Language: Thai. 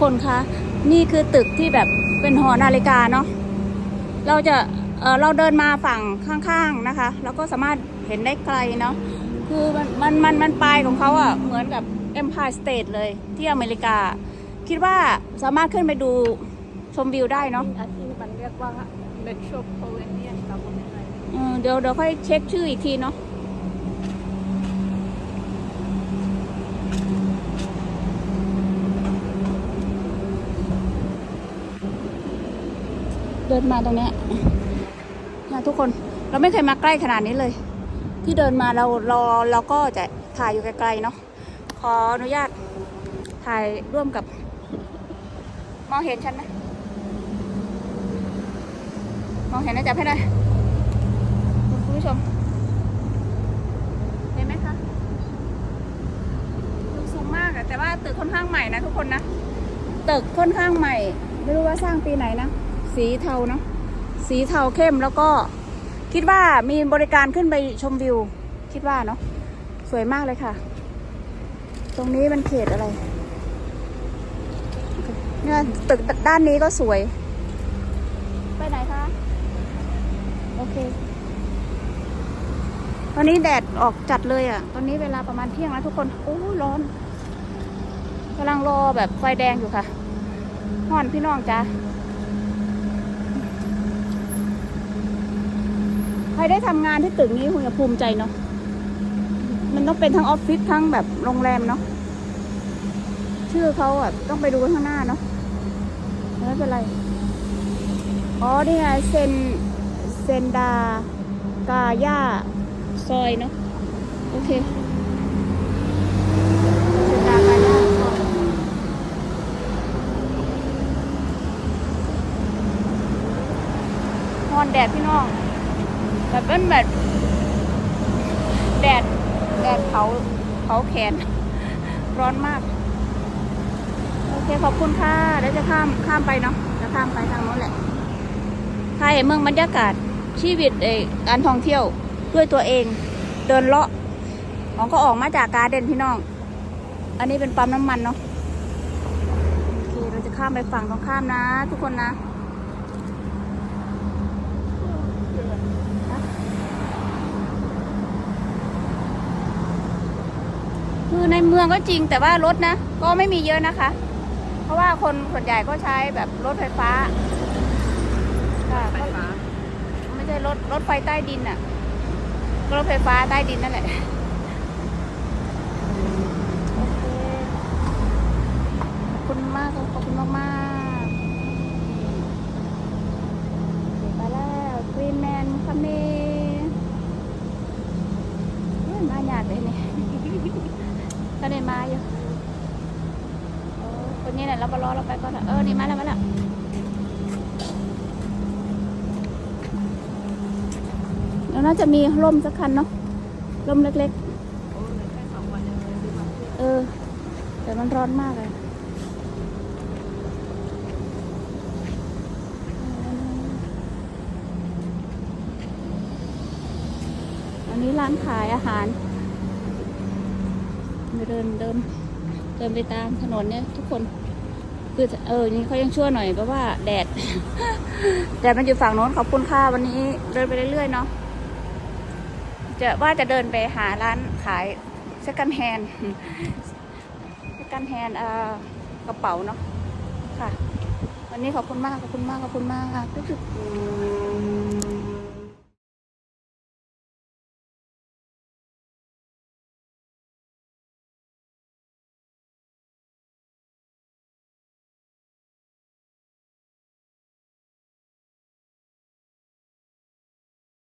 คนคะนี่คือตึกที่แบบเป็นหอนาฬิกาเนาะเราจะเออเราเดินมาฝั่งข้างๆนะคะเราก็สามารถเห็นได้ไกลเนาะคือมันมันมันมันปลายของเขาอะ่ะเหมือนกับ Empire State เลยที่อเมริกา คิดว่าสามารถขึ้นไปดูชมวิวได้เนาะอาที่มันเรียกว่า Metropolitan Government อะไรเออเดี๋ยวเดี๋ยวค่อยเช็คชื่ออีกทีเนาะ เดินมาตรงเนี้ยนะทุกคนเราไม่เคยมาใกล้ขนาดนี้เลย ที่เดินมาเราเราเราก็จะถ่ายอยู่ไกลๆเนาะขออนุญาตถ่ายร่วมกับ มองเห็นฉันไหมมองเห็นนะจับให้หน่อยคุณผู้ชม เห็นไหมคะตึกสูงมากอะแต่ว่าตึกค่อนข้างใหม่นะทุกคนนะ ตึกค่อนข้างใหม่ ไม่รู้ว่าสร้างปีไหนนะ สีเทาเนาะสีเทาเข้มแล้วก็คิดว่ามีบริการขึ้นไปชมวิว คิดว่าเนาะสวยมากเลยค่ะ ตรงนี้มันเขตอะไรโอเคเนี่ยตึกด้านนี้ก็สวย ไปไหนคะ โอเค ตอนนี้แดดออกจัดเลยอะ่ะ ตอนนี้เวลาประมาณเที่ยงแล้วทุกคน โอ้ยร้อนกำลังรอแบบไฟแดงอยู่ค่ะห่อนพี่น้องจ้า ครได้ทำงานที่ตึกนี้คงจะภูมิใจเนาะ มันต้องเป็นทั้งออฟฟิศทั้งแบบโรงแรมเนาะ ชื่อเขาแบบต้องไปดูข้างหน้าเนาะ ไม่เป็นไร อ๋อนี่ไงเซนเซนดากาย่าซอยเนาะ โอเคเซนดากาย่าซอยนอนแดดพี่น้อง แบบเป็นแบบแดดแดดเผาเผาแขน ร้อนมาก โอเคขอบคุณค่ะเดี๋ยวจะข้ามข้ามไปเนาะจะข้ามไปทางโน้นแหละถ่ายให้เมืองบรรยากาศชีวิตเอ่อการท่องเที่ยวด้วยตัวเอง เดินเลาะของก็ออกมาจากการเด่นพี่น้อง อันนี้เป็นปั๊มน้ำมันเนาะโอเคเราจะข้ามไปฝั่งตรงข้ามนะ ทุกคนนะ ในเมืองก็จริงแต่ว่ารถนะ ก็ไม่มีเยอะนะคะ เพราะว่าคนส่วนใหญ่ก็ใช้แบบรถไฟฟ้าค่ะไฟฟ้าไม่ใช่รถรถไฟใต้ดินอะรถไฟฟ้าใต้ดินนั่นแหละโอเคขอบคุณมากขอบคุณมากมากๆเดี๋ยวไปแล้วกรีนแมนคัมเน่เฮ้ยมาหยาดเลยนี่ ก็ได้มาอยู่คนนี้แหละเราไปรอเราไปก่อนเอะเออนี่มาแล้วมาแล้วแล้วน่าจะมีร่มสักคันเนาะร่มเล็กโอ้เเองเลยซื้อมาๆเออ แต่มันร้อนมากเลยอันนี้ร้านขายอาหาร เดินเดินเดินไปตามถนนเนี่ยทุกคน คือเออนี่เขายังชั่วหน่อยเพราะว่าแดด แดดมันอยู่ฝั่งโน้นขอบคุณค่ะวันนี้เดินไปเรื่อยๆเนาะจะว่าจะเดินไปหาร้านขาย second hand second hand เอ่อกระเป๋าเนาะค่ะ วันนี้ขอบคุณมากขอบคุณมากขอบคุณมากค่ะรู้สึก